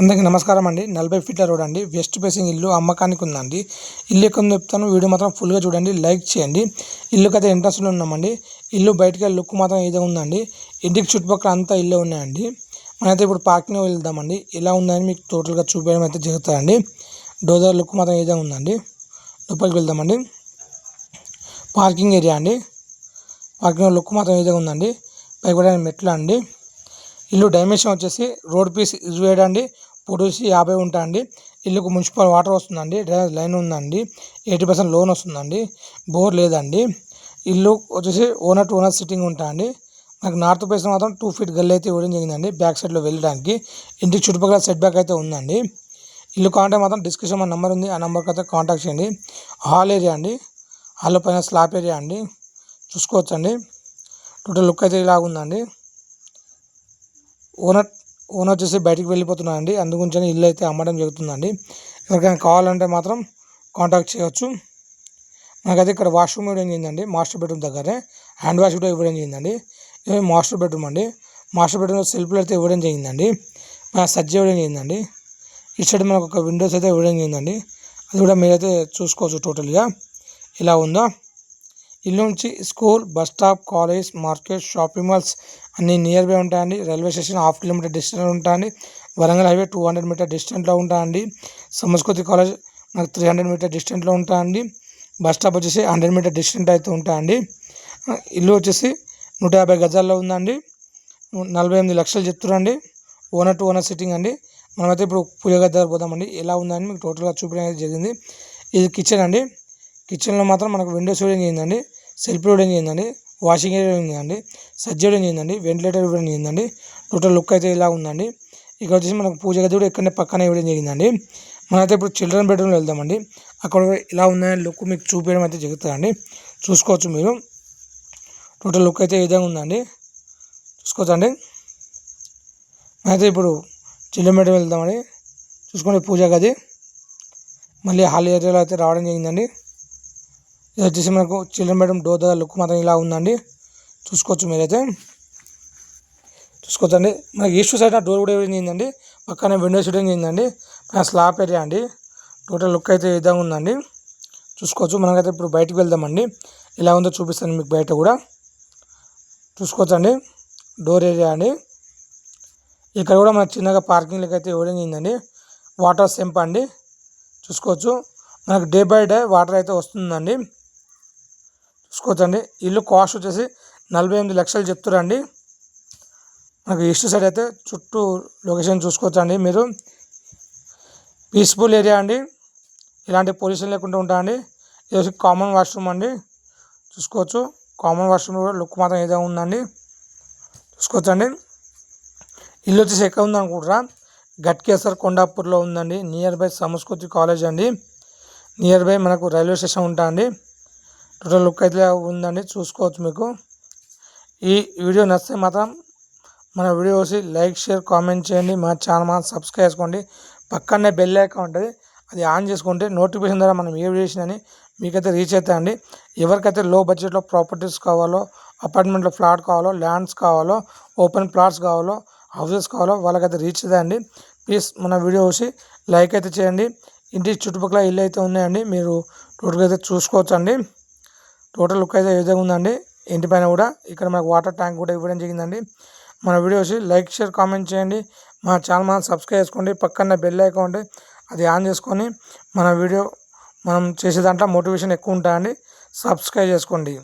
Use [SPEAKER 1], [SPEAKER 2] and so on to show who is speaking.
[SPEAKER 1] అందరికీ నమస్కారం అండి. నలభై ఫీట్ల రోడ్ అండి. వెస్ట్ ఫేసింగ్ ఇల్లు అమ్మకానికి ఉందండి. ఇల్లు ఎక్కడ చెప్తాను. వీడియో మాత్రం ఫుల్గా చూడండి. లైక్ చేయండి. ఇల్లుకి అయితే ఇంట్రెస్ట్లో ఉన్నామండి. ఇల్లు బయటికి లుక్ మాత్రం ఏదో ఉందండి. ఇంటికి చుట్టుపక్కల అంతా ఇల్లు ఉన్నాయండి. మనమైతే ఇప్పుడు పార్కింగ్ వెళ్దామండి. ఎలా ఉందని మీకు టోటల్గా చూపించడం అయితే జరుగుతుందండి. డోజర్ లుక్ మాత్రం ఏదో ఉందండి. లోపలికి వెళ్దామండి. పార్కింగ్ ఏరియా అండి. పార్కింగ్ లుక్ మాత్రం ఏదో ఉందండి. పైకి కూడా మెట్లు అండి. ఇల్లు డైమెన్షన్ వచ్చేసి రోడ్ పీస్ ఇరవై ఏడు అండి. పొడిసి యాభై ఉంటా అండి ఇల్లుకు మున్సిపల్ వాటర్ వస్తుందండి డ్రైనేజ్ లైన్ ఉందండి ఎయిటీ పర్సెంట్ లోన్ వస్తుందండి బోర్ లేదండి. ఇల్లు వచ్చేసి ఓనర్ టు ఓనర్ సిట్టింగ్ ఉంటా అండి నార్త్ ఫేస్ మాత్రం టూ ఫీట్ గల్లి అయితే ఇవ్వడం జరిగిందండి బ్యాక్ సైడ్లో వెళ్ళడానికి. ఇంటికి చుట్టుపక్కల సెట్ బ్యాక్ అయితే ఉందండి. ఇల్లు కాంటాక్ట్ మాత్రం డిస్క్రిప్షన్ మా నెంబర్ ఉంది ఆ నెంబర్కి అయితే కాంటాక్ట్ చేయండి. హాల్ ఏరియా అండి హాల్ పైన స్లాబ్ ఏరియా అండి చూసుకోవచ్చండి. టోటల్ లుక్ అయితే ఇలా ఉందండి ఓనర్ ఓనర్ వచ్చేసి బయటికి వెళ్ళిపోతున్నాడు అండి అందుగురించి ఇల్లు అయితే అమ్మడం జరుగుతుందండి. ఎవరికైనా కావాలంటే మాత్రం కాంటాక్ట్ చేయవచ్చు మనకైతే ఇక్కడ వాష్రూమ్ ఇవ్వడం జరిగిందండి. మాస్టర్ బెడ్రూమ్ దగ్గరే. హ్యాండ్ వాష్ కూడా ఇవ్వడం చేయండి ఇవి మాస్టర్ బెడ్రూమ్ అండి. మాస్టర్ బెడ్రూమ్లో సెల్ఫ్లు అయితే ఇవ్వడం జరిగిందండి. సజ్జ ఇవ్వడం జరిగిందండి. ఇటు సైడ్ మనకు ఒక విండోస్ అయితే ఇవ్వడం చేయండి అది కూడా మీరైతే చూసుకోవచ్చు టోటల్గా. ఇలా ఉందో? ఇల్లు నుంచి school bus stop college market shopping malls అన్నీ నియర్ బై ఉంటాయండి. Railway station half kilometre distance ఉంటాయండి. Warangal highway two hundred metre డిస్టెంట్లో ఉంటాయండి. సంస్కృతి కాలేజ్ నాకు త్రీ హండ్రెడ్ మీటర్ డిస్టెంట్లో ఉంటాయండి. బస్ స్టాప్ వచ్చేసి హండ్రెడ్ మీటర్ డిస్టెంట్ అయితే ఉంటాయండి. ఇల్లు వచ్చేసి నూట యాభై గజాల్లో ఉందండి. నలభై ఎనిమిది లక్షలు చెప్తున్నారండి. ఓనర్ టు ఓనర్ సిట్టింగ్ అండి. మనమైతే ఇప్పుడు పూజ దగ్గర పోదామండి. ఎలా ఉందని మీకు టోటల్గా చూపించడం జరిగింది. ఇది కిచెన్ అండి. కిచెన్లో మాత్రం మనకు విండోస్ ఇవ్వడం అయిందండి. సెల్ఫ్ లోడింగ్ ఏందండి? వాషింగ్ ఏరియా సజ్జ ఇవ్వడం ఏందండి? వెంటిలేటర్ ఇవ్వడం ఏందండి టోటల్ లుక్ అయితే ఇలా ఉందండి. ఇక్కడ వచ్చేసి మనకు పూజ గది కూడా ఎక్కడనే పక్కన ఇవ్వడం జరిగిందండి. మనమైతే ఇప్పుడు చిల్డ్రన్ బెడ్రూమ్లో వెళ్దామండి. అక్కడ ఇలా ఉందని లుక్ మీకు చూపించడం అయితే జరుగుతుందండి. చూసుకోవచ్చు మీరు. టోటల్ లుక్ అయితే ఈ విధంగా ఉందండి. చూసుకోవచ్చండి. అయితే ఇప్పుడు చిల్డ్రన్ బెడ్రూమ్ వెళ్దామండి. చూసుకోండి పూజ గది. మళ్ళీ హాల్ ఏరియాలో అయితే రావడం జరిగిందండి. ఇది వచ్చేసి మనకు చిల్డ్రన్ బెడ్రూమ్ డోర్ దగ్గర లుక్ మాత్రం ఇలా ఉందండి. చూసుకోవచ్చు మీరైతే. చూసుకోవచ్చండి. మనకి ఈస్ట్ సైడ్ డోర్ కూడా ఇవ్వడం జరిగిందండి పక్కనే విండో ఇవ్వడం జరిగిందండి పైన స్లాబ్ ఏరియా అండి. టోటల్ లుక్ అయితే ఈ విధంగా ఉందండి. చూసుకోవచ్చు. మనకైతే ఇప్పుడు బయటకు వెళ్దామండి. ఎలా ఉందో చూపిస్తాను మీకు బయట కూడా. చూసుకోవచ్చండి. డోర్ ఏరియా అండి. ఇక్కడ కూడా మనకు చిన్నగా పార్కింగ్లకి అయితే ఇవ్వడం జరిగిందండి వాటర్ సెంప్ అండి. చూసుకోవచ్చు. మనకు డే బై డే వాటర్ అయితే వస్తుందండి. చూసుకోవచ్చండి ఇల్లు కాస్ట్ వచ్చేసి నలభై ఎనిమిది లక్షలు చెప్తారండి మనకు ఈస్ట్ సైడ్ అయితే చుట్టూ లొకేషన్ చూసుకోవచ్చండి మీరు. పీస్ఫుల్ ఏరియా అండి. ఇలాంటి పొల్యూషన్ లేకుండా ఉంటాయండి. ఇది కామన్ వాష్రూమ్ అండి. చూసుకోవచ్చు. కామన్ వాష్రూమ్ కూడా లుక్ మాత్రం ఏదో ఉందండి. చూసుకోవచ్చండి. ఇల్లు వచ్చేసి ఎక్కడ ఉంది అనుకుంటారా గట్కేసర్ కొండాపూర్లో ఉందండి. నియర్ బై సంస్కృతి కాలేజ్ అండి. నియర్ బై మనకు రైల్వే స్టేషన్ ఉంటా అండి టోటల్ లుక్ అయితే ఉందండి. చూసుకోవచ్చు మీకు. ఈ వీడియో నచ్చితే మాత్రం మన వీడియో చూసి లైక్ షేర్ కామెంట్ చేయండి. మా ఛానల్ మాత్రం సబ్స్క్రైబ్ చేసుకోండి. పక్కనే బెల్ ఐకాన్ ఉంటుంది. అది ఆన్ చేసుకుంటే నోటిఫికేషన్ ద్వారా మనం ఏ వీడియో చేసినని మీకైతే రీచ్ అవుతాయండి. ఎవరికైతే లో బడ్జెట్లో ప్రాపర్టీస్ కావాలో అపార్ట్మెంట్లో ఫ్లాట్ కావాలో ల్యాండ్స్ కావాలో ఓపెన్ ప్లాట్స్ కావాలో హౌసెస్ కావాలో వాళ్ళకైతే రీచ్ అవుతాయండి. ప్లీజ్ మన వీడియో చూసి లైక్ అయితే చేయండి. ఇంటి చుట్టుపక్కల ఇల్లు అయితే ఉన్నాయండి. మీరు టోటల్గా అయితే చూసుకోవచ్చండి. టోటల్ లుక్ అయితే ఏ విధంగా ఉందండి? ఇంటి పైన కూడా ఇక్కడ మనకు వాటర్ ట్యాంక్ కూడా ఇవ్వడం జరిగిందండి. మన వీడియోస్ లైక్ షేర్ కామెంట్ చేయండి. మా ఛానల్ మనం సబ్స్క్రైబ్ చేసుకోండి. పక్కన బెల్ ఐకాన్ అది ఆన్ చేసుకొని మన వీడియో మనం చేసే దాంట్లో మోటివేషన్ ఎక్కువ ఉంటాయండి. సబ్స్క్రైబ్ చేసుకోండి.